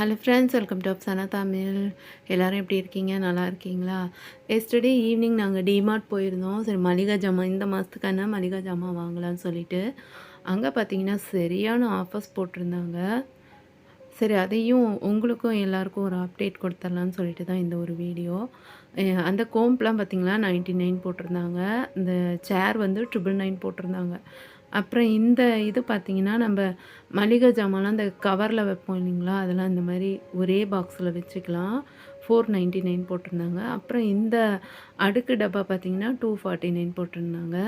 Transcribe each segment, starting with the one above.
Hello friends welcome to Sana Tamil எல்லோரும் எப்படி இருக்கீங்க? நல்லா இருக்கீங்களா? எஸ்டர்டே ஈவினிங் நாங்கள் டிமார்ட் போயிருந்தோம். சரி மளிகை ஜாமான் இந்த மாதத்துக்கான மளிகை ஜாமான் வாங்கலாம்னு சொல்லிட்டு அங்கே பார்த்தீங்கன்னா சரியான ஆஃபர்ஸ் போட்டிருந்தாங்க. சரி அதையும் உங்களுக்கும் எல்லாருக்கும் ஒரு அப்டேட் கொடுத்துர்லான்னு சொல்லிட்டு தான் இந்த ஒரு வீடியோ அந்த கோம்ப்லாம் பார்த்தீங்களா நைன்ட்டி நைன் போட்டிருந்தாங்க. இந்த சேர் வந்து ட்ரிபிள் நைன் போட்டிருந்தாங்க. அப்புறம் இந்த இது பார்த்தீங்கன்னா நம்ம மளிகை ஜாமான்லாம் அந்த கவரில் வைப்போம் இல்லைங்களா? அதெல்லாம் இந்த மாதிரி ஒரே பாக்ஸில் வச்சுக்கலாம். ஃபோர் நைன்ட்டி நைன் போட்டிருந்தாங்க. அப்புறம் இந்த அடுக்கு டப்பா பார்த்தீங்கன்னா டூ ஃபார்ட்டி நைன் போட்டிருந்தாங்க.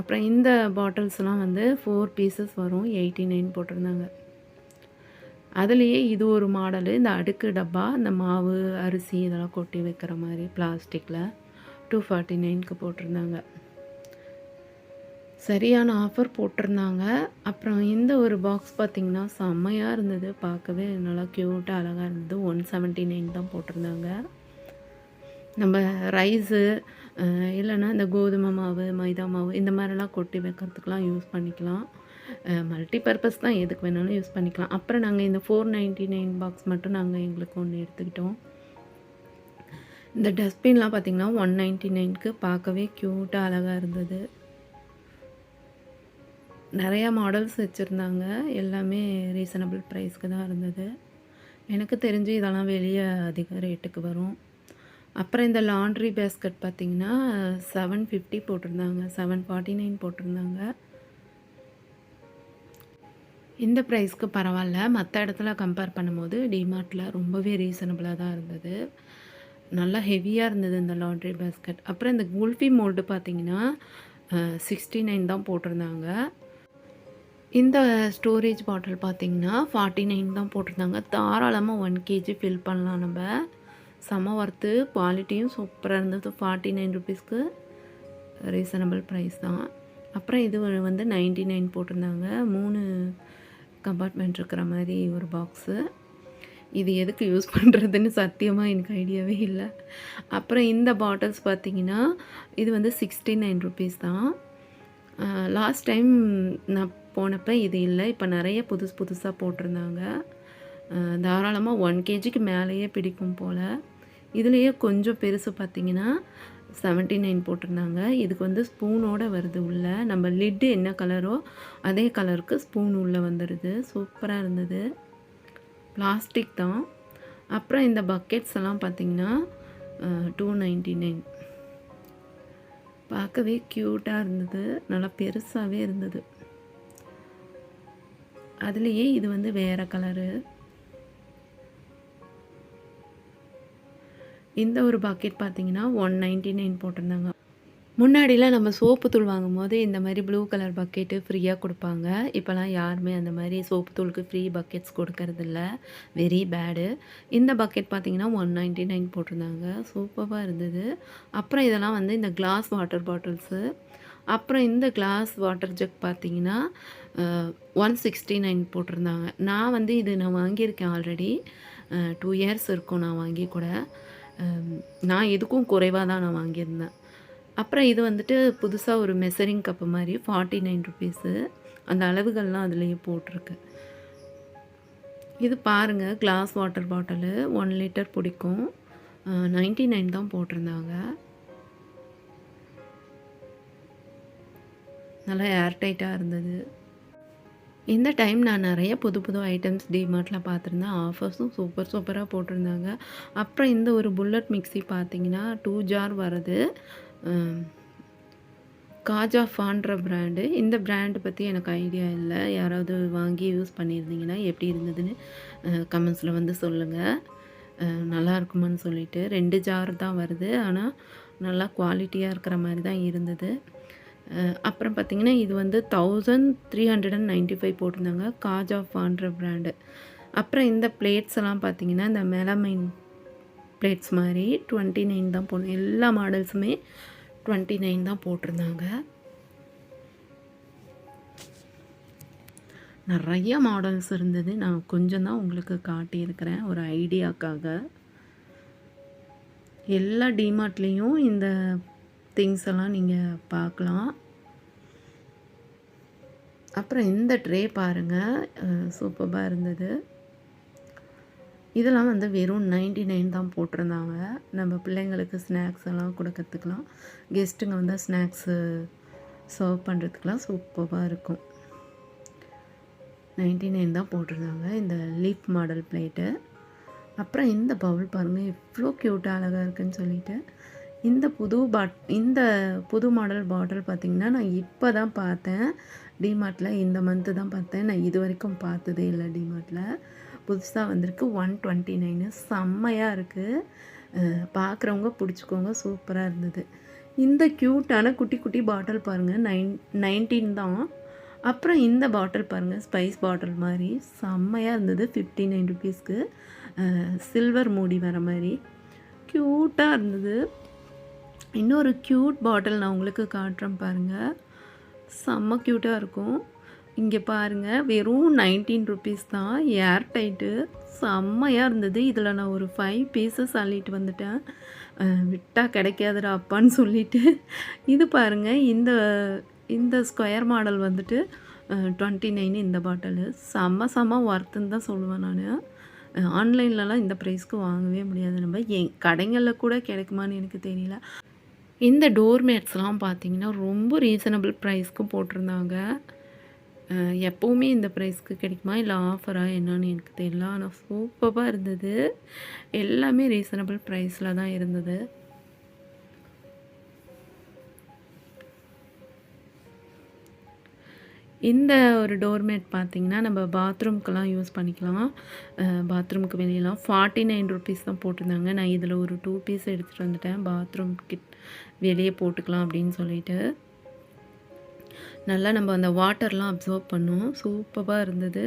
அப்புறம் இந்த பாட்டில்ஸ்லாம் வந்து ஃபோர் பீசஸ் வரும் எயிட்டி நைன் போட்டிருந்தாங்க. அதுலேயே இது ஒரு மாடலு இந்த அடுக்கு டப்பா இந்த மாவு அரிசி இதெல்லாம் கொட்டி வைக்கிற மாதிரி பிளாஸ்டிக்கில் டூ ஃபார்ட்டி நைனுக்கு போட்டிருந்தாங்க. சரியான ஆஃபர் போட்டிருந்தாங்க. அப்புறம் இந்த ஒரு பாக்ஸ் பார்த்திங்கன்னா செம்மையாக இருந்தது. பார்க்கவே நல்லா க்யூட்டாக அழகாக இருந்தது. ஒன் செவன்ட்டி நைன் தான் போட்டிருந்தாங்க. நம்ம ரைஸு இல்லைன்னா இந்த கோதுமை மாவு மைதா மாவு இந்த மாதிரிலாம் கொட்டி வைக்கிறதுக்கெலாம் யூஸ் பண்ணிக்கலாம். மல்டி பர்பஸ் தான் எதுக்கு வேணாலும் யூஸ் பண்ணிக்கலாம். அப்புறம் நாங்கள் இந்த ஃபோர் நைன்ட்டி நைன் பாக்ஸ் மட்டும் நாங்கள் எங்களுக்கு ஒன்று எடுத்துக்கிட்டோம். இந்த டஸ்ட்பின்லாம் பார்த்திங்கன்னா ஒன் நைன்ட்டி நைனுக்கு பார்க்கவே க்யூட்டாக அழகாக இருந்தது. நிறையா மாடல்ஸ் வச்சுருந்தாங்க. எல்லாமே ரீசனபிள் ப்ரைஸ்க்கு தான் இருந்தது. எனக்கு தெரிஞ்சு இதெல்லாம் வெளியே அதிக ரேட்டுக்கு வரும். அப்புறம் இந்த லாண்ட்ரி பேஸ்கட் பார்த்திங்கன்னா செவன் ஃபிஃப்டி போட்டிருந்தாங்க. செவன் ஃபார்ட்டி நைன் போட்டிருந்தாங்க. இந்த ப்ரைஸ்க்கு பரவாயில்ல. மற்ற இடத்துல கம்பேர் பண்ணும்போது டிமார்ட்டில் ரொம்பவே ரீசனபிளாக தான் இருந்தது. நல்லா ஹெவியாக இருந்தது இந்த லாண்ட்ரி பேஸ்கட் அப்புறம் இந்த குல்ஃபி மோல்டு பார்த்திங்கன்னா சிக்ஸ்டி நைன் தான் போட்டிருந்தாங்க. இந்த ஸ்டோரேஜ் பாட்டில் பார்த்தீங்கன்னா ஃபார்ட்டி நைன் தான் போட்டிருந்தாங்க. தாராளமாக ஒன் கேஜி ஃபில் பண்ணலாம் நம்ம. செம ஒர்த்து குவாலிட்டியும் சூப்பராக இருந்தது. ஃபார்ட்டி நைன் ருபீஸ்க்கு ரீசனபிள் ப்ரைஸ் தான். அப்புறம் இது வந்து நைன்டி நைன் போட்டிருந்தாங்க. மூணு கம்பார்ட்மெண்ட் இருக்கிற மாதிரி ஒரு பாக்ஸு இது எதுக்கு யூஸ் பண்ணுறதுன்னு சத்தியமாக எனக்கு ஐடியாவே இல்லை. அப்புறம் இந்த பாட்டில்ஸ் பார்த்தீங்கன்னா இது வந்து சிக்ஸ்டி நைன் ருபீஸ் தான் லாஸ்ட் டைம் நான் போனப்போ இது இல்லை. இப்போ நிறைய புதுசு புதுசாக போட்டிருந்தாங்க தாராளமாக ஒன் கேஜிக்கு மேலேயே பிடிக்கும் போல். இதுலேயே கொஞ்சம் பெருசு பார்த்தீங்கன்னா செவன்ட்டி நைன் போட்டிருந்தாங்க இதுக்கு வந்து ஸ்பூனோடு வருது உள்ளே. நம்ம லிட்டு என்ன கலரோ அதே கலருக்கு ஸ்பூன் உள்ளே வந்துடுது சூப்பராக இருந்தது. பிளாஸ்டிக் தான். அப்புறம் இந்த பக்கெட்ஸ் எல்லாம் பார்த்தீங்கன்னா டூ நைன்ட்டி நைன் பார்க்கவே க்யூட்டாக இருந்தது. நல்லா பெருசாகவே இருந்தது. அதுலேயே இது வந்து வேறு கலரு இந்த ஒரு பாக்கெட் பார்த்தீங்கன்னா ஒன் நைன்ட்டி நைன் போட்டிருந்தாங்க. முன்னாடிலாம் நம்ம சோப்பு தூள் வாங்கும்போது இந்த மாதிரி ப்ளூ கலர் பக்கெட்டு ஃப்ரீயாக கொடுப்பாங்க. இப்போலாம் யாருமே அந்த மாதிரி சோப்பு தூளுக்கு ஃப்ரீ பக்கெட்ஸ் கொடுக்கறதில்ல. வெரி பேடு இந்த பக்கெட் பார்த்திங்கன்னா ஒன் நைன்ட்டி நைன் போட்டிருந்தாங்க. சூப்பராக இருந்தது. அப்புறம் இதெல்லாம் வந்து இந்த கிளாஸ் வாட்டர் பாட்டில்ஸு அப்புறம் இந்த கிளாஸ் வாட்டர் ஜக் பார்த்தீங்கன்னா ஒன் சிக்ஸ்டி நைன் போட்டிருந்தாங்க. நான் வந்து இது நான் வாங்கியிருக்கேன் ஆல்ரெடி டூ இயர்ஸ் இருக்கும் நான் வாங்கி கூட. நான் இதுக்கும் குறைவாக தான் நான் வாங்கியிருந்தேன். அப்புறம் இது வந்துட்டு புதுசாக ஒரு மெசரிங் கப்பு மாதிரி ஃபார்ட்டி நைன் ருபீஸு அந்த அளவுகள்லாம் அதுலேயே போட்டிருக்கு. இது பாருங்கள் glass water bottle one litre பிடிக்கும். நைன்ட்டி நைன் தான் போட்டிருந்தாங்க. நல்லா ஏர்டைட்டாக இருந்தது இந்த டைம் நான் நிறைய புது புது ஐட்டம்ஸ் டிமார்ட்டில் பார்த்துருந்தேன் ஆஃபர்ஸும் சூப்பர் சூப்பராக போட்டிருந்தாங்க அப்புறம் இந்த ஒரு புல்லட் மிக்ஸி பார்த்தீங்கன்னா டூ ஜார் வருது காஜாஃபான்ற பிராண்டு. இந்த பிராண்டு பற்றி எனக்கு ஐடியா இல்லை யாராவது வாங்கி யூஸ் பண்ணியிருந்தீங்கன்னா, எப்படி இருந்ததுன்னு கமெண்ட்ஸில் வந்து சொல்லுங்கள் நல்லா இருக்குமான்னு சொல்லிட்டு. ரெண்டு ஜார் தான் வருது. ஆனால் நல்லா குவாலிட்டியாக இருக்கிற மாதிரி தான் இருந்தது. அப்புறம் பார்த்தீங்கன்னா, இது வந்து 1395 போட்டிருந்தாங்க. காஜ் காஜாஃபான்ற பிராண்டு. அப்புறம் இந்த பிளேட்ஸ் எல்லாம் பார்த்தீங்கன்னா, இந்த மெலமைன் பிளேட்ஸ் மாரி 29 தான் போடணும் எல்லா மாடல்ஸுமே 29 தான் போட்டிருந்தாங்க. நிறைய மாடல்ஸ் இருந்தது. நான் கொஞ்சம் தான் உங்களுக்கு காட்டியிருக்கிறேன். ஒரு ஐடியாக்காக. எல்லா டிமார்ட்லேயும் இந்த திங்ஸ் எல்லாம் நீங்கள் பார்க்கலாம். அப்புறம் இந்த ட்ரே பாருங்கள் சூப்பராக இருந்தது. இதெல்லாம் வந்து வெறும் 99 தான் போட்டிருந்தாங்க. நம்ம பிள்ளைங்களுக்கு ஸ்நாக்ஸ் எல்லாம் கொடுக்கறதுக்கெலாம் கெஸ்ட்டுங்க வந்தா ஸ்நாக்ஸு சர்வ் பண்ணுறதுக்கெலாம் சூப்பராக இருக்கும். 99 தான் போட்டிருந்தாங்க. இந்த லீஃப் மாடல் பிளேட்டு. அப்புறம் இந்த பவுல் பாருங்க. இவ்வளோ க்யூட்டாக அழகாக இருக்குன்னு சொல்லிட்டு. இந்த புது பாட் இந்த புது மாடல் பாட்டில் பார்த்திங்கன்னா நான் இப்போ தான் பார்த்தேன். டிமார்ட்டில் இந்த மந்த்து தான் பார்த்தேன். நான் இது வரைக்கும் பார்த்ததே இல்லை டிமார்ட்டில் புதுசாக வந்திருக்கு. ஒன் டுவெண்ட்டி நைனு செம்மையாக இருக்குது பார்க்குறவங்க பிடிச்சிக்கோங்க சூப்பராக இருந்தது. இந்த க்யூட்டான குட்டி குட்டி பாட்டில் பாருங்கள் நைன் 19 தான். அப்புறம் இந்த பாட்டில் பாருங்கள் ஸ்பைஸ் பாட்டில் மாதிரி செம்மையாக இருந்தது. ஃபிஃப்டி நைன் ருபீஸ்க்கு சில்வர் மூடி வர மாதிரி க்யூட்டாக இருந்தது. இன்னொரு க்யூட் பாட்டில் நான் உங்களுக்கு காட்டுறேன் பாருங்கள் செம்ம க்யூட்டாக இருக்கும். இங்கே பாருங்கள் வெறும் நைன்டீன் ருபீஸ் தான். Air tight. செம்மையாக இருந்தது. இதில் நான் ஒரு ஃபைவ் பீஸஸ் அள்ளிட்டு வந்துட்டேன். விட்டால் கிடைக்காதுடா அப்பான்னு சொல்லிட்டு. இது பாருங்கள் இந்த இந்த ஸ்கொயர் மாடல் வந்துட்டு டுவெண்ட்டி நைன் இந்த பாட்டிலு. செம்ம செம்ம ஒர்த்துன்னு தான் சொல்லுவேன் நான் ஆன்லைன்லலாம் இந்த ப்ரைஸ்க்கு வாங்கவே முடியாது நம்ம. என் கடைங்களில் கூட கிடைக்குமான்னு எனக்கு தெரியல. இந்த டோர் மேட்ஸ்லாம் பார்த்தீங்கன்னா, ரொம்ப ரீசனபிள் ப்ரைஸ்க்கு போட்டிருந்தாங்க. எப்போவுமே இந்த ப்ரைஸ்க்கு கிடைக்குமா? இல்லை ஆஃபராக என்னான்னு எனக்கு தெரியல. ஆனால் சூப்பராக இருந்தது. எல்லாமே ரீசனபிள் ப்ரைஸில் தான் இருந்தது. இந்த ஒரு டோர்மேட் பார்த்திங்கன்னா நம்ம பாத்ரூம்க்குலாம் யூஸ் பண்ணிக்கலாம். பாத்ரூமுக்கு வெளியெலாம் ஃபார்ட்டி நைன் ருபீஸ் தான் போட்டிருந்தாங்க. நான் இதில் ஒரு டூ பீஸ் எடுத்துகிட்டு வந்துட்டேன். பாத்ரூம் கிட் வெளியே போட்டுக்கலாம் அப்படின்னு சொல்லிட்டு. நல்லா நம்ம அந்த வாட்டர்லாம் அப்சர்வ் பண்ணும். சூப்பராக இருந்தது.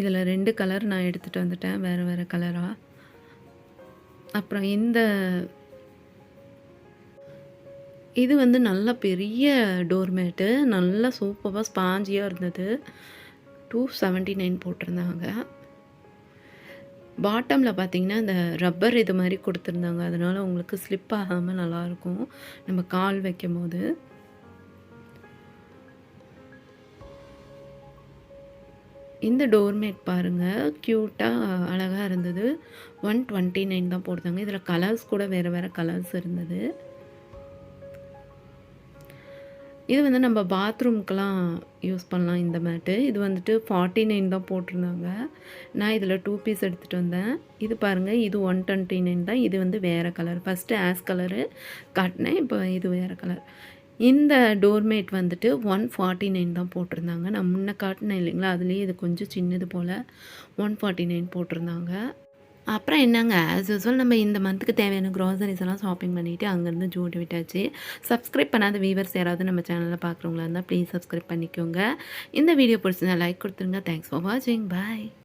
இதில் ரெண்டு கலர் நான் எடுத்துகிட்டு வந்துட்டேன். வேறு வேறு கலராக அப்புறம் இந்த இது வந்து நல்ல பெரிய டோர்மேட்டு நல்லா சூப்பர்பா ஸ்பாஞ்சியாக இருந்தது. 279 போட்டிருந்தாங்க. பாட்டமில் பார்த்தீங்கன்னா, இந்த ரப்பர் இது மாதிரி கொடுத்துருந்தாங்க அதனால் உங்களுக்கு ஸ்லிப் ஆகாமல் நல்லாயிருக்கும் நம்ம கால் வைக்கும்போது. இந்த டோர்மேட் பாருங்கள் க்யூட்டாக பாருங்க. இருந்தது ஒன் இருந்தது. 129 தான் போட்டாங்க இதில் கலர்ஸ் கூட வேறு வேறு கலர்ஸ் இருந்தது. இது வந்து நம்ம பாத்ரூம்க்குலாம் யூஸ் பண்ணலாம் இந்த மேட்டு. இது வந்துட்டு 49 தான் போட்டிருந்தாங்க. நான் இதில் டூ பீஸ் எடுத்துகிட்டு வந்தேன். இது பாருங்கள் இது 129 தான். இது வந்து வேறு கலர். ஃபஸ்ட்டு ஆஷ் கலரு காட்டினேன். இப்போ இது வேறு கலர். இந்த டோர்மேட் வந்துட்டு ஒன் ஃபார்ட்டி நைன் தான் போட்டிருந்தாங்க. நான் முன்னே காட்டினேன் இல்லைங்களா? அதுலேயே இது கொஞ்சம் சின்னது போல் ஒன் ஃபார்ட்டி நைன் போட்டிருந்தாங்க. அப்புறம் என்னங்க ஆஸ் யூஸ்வல் நம்ம இந்த மந்த்துக்கு தேவையான கிராசரிஸ் எல்லாம் ஷாப்பிங் பண்ணிவிட்டு அங்கேருந்து ஜூட் விட்டாச்சு. சப்ஸ்கிரைப் பண்ணாத வியூவர்ஸ் யாராவது நம்ம சேனலில் பார்க்குறவங்களா இருந்தால் ப்ளீஸ் சப்ஸ்கிரைப் பண்ணிக்கோங்க. இந்த வீடியோ பிடிச்சிருந்தா லைக் கொடுத்துருங்க தேங்க்ஸ் ஃபார் வாட்சிங். பாய்.